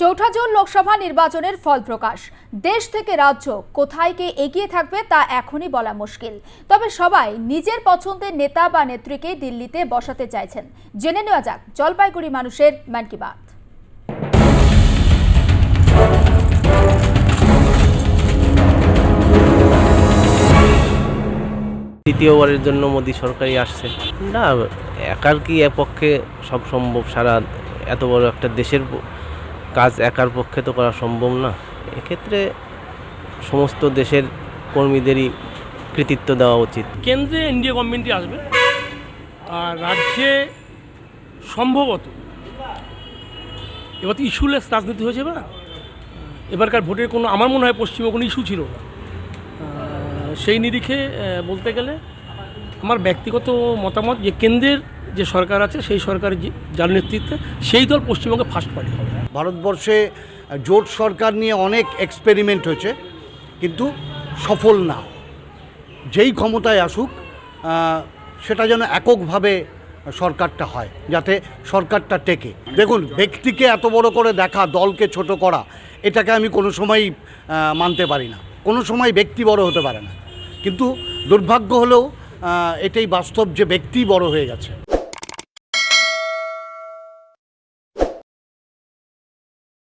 চৌঠা জুন লোকসভা নির্বাচনের ফল প্রকাশ। দেশ থেকে রাজ্য কোথায় কে এগিয়ে থাকবে তা এখনই বলা মুশকিল। তবে সবাই নিজের পছন্দের নেতা বা নেত্রীকে দিল্লিতে বসাতে চাইছেন। জেনে নেওয়া যাক, জলপাইগুড়ি মানুষের মান কি বাত। তৃতীয়বারের জন্য মোদী সরকারই আসছে না, একার কি এ পক্ষে সব সম্ভব? সারা এত বড় একটা দেশের কাজ একার পক্ষে তো করা সম্ভব না। এক্ষেত্রে সমস্ত দেশের কর্মীদেরই কৃতিত্ব দেওয়া উচিত। কেন্দ্রে এনডিএ গভর্নমেন্টই আসবে, আর রাজ্যে সম্ভবত এবার তো ইস্যুলেস রাজনীতি হয়েছে বা এবারকার ভোটের কোনো, আমার মনে হয় পশ্চিমে কোনো ইস্যু ছিল না। সেই নিরিখে বলতে গেলে আমার ব্যক্তিগত মতামত যে কেন্দ্রের যে সরকার আছে, সেই সরকারের যে- যার নেতৃত্বে সেই দল পশ্চিমবঙ্গে ফার্স্ট পার্টি হবে। ভারতবর্ষে জোট সরকার নিয়ে অনেক এক্সপেরিমেন্ট হয়েছে, কিন্তু সফল না। যেই ক্ষমতায় আসুক সেটা যেন এককভাবে সরকারটা হয়, যাতে সরকারটা টেকে। দেখুন, ব্যক্তিকে এত বড় করে দেখা, দলকে ছোট করা, এটাকে আমি কোনো সময়ই মানতে পারি না। কোনো সময় ব্যক্তি বড় হতে পারে না। কিন্তু দুর্ভাগ্য হলেও এটাই বাস্তব যে ব্যক্তি বড় হয়ে গেছে।